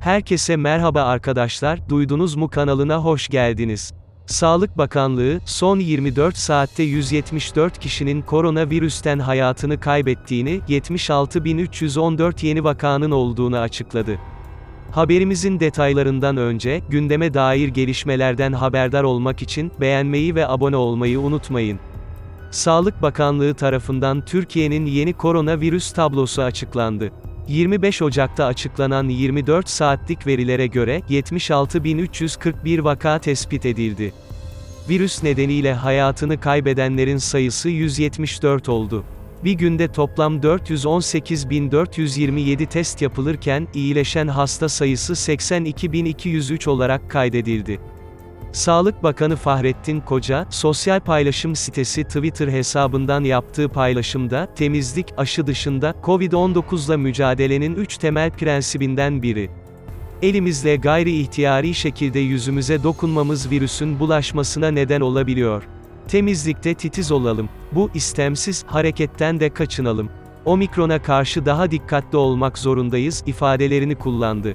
Herkese merhaba arkadaşlar, duydunuz mu kanalına hoş geldiniz. Sağlık Bakanlığı, son 24 saatte 174 kişinin koronavirüsten hayatını kaybettiğini, 76.314 yeni vakanın olduğunu açıkladı. Haberimizin detaylarından önce, gündeme dair gelişmelerden haberdar olmak için, beğenmeyi ve abone olmayı unutmayın. Sağlık Bakanlığı tarafından Türkiye'nin yeni koronavirüs tablosu açıklandı. 25 Ocak'ta açıklanan 24 saatlik verilere göre 76.341 vaka tespit edildi. Virüs nedeniyle hayatını kaybedenlerin sayısı 174 oldu. Bir günde toplam 418.427 test yapılırken iyileşen hasta sayısı 82.203 olarak kaydedildi. Sağlık Bakanı Fahrettin Koca, sosyal paylaşım sitesi Twitter hesabından yaptığı paylaşımda, temizlik, aşı dışında, Covid-19'la mücadelenin 3 temel prensibinden biri. Elimizle gayri ihtiyari şekilde yüzümüze dokunmamız virüsün bulaşmasına neden olabiliyor. Temizlikte titiz olalım. Bu, istemsiz, hareketten de kaçınalım. Omikrona karşı daha dikkatli olmak zorundayız, ifadelerini kullandı.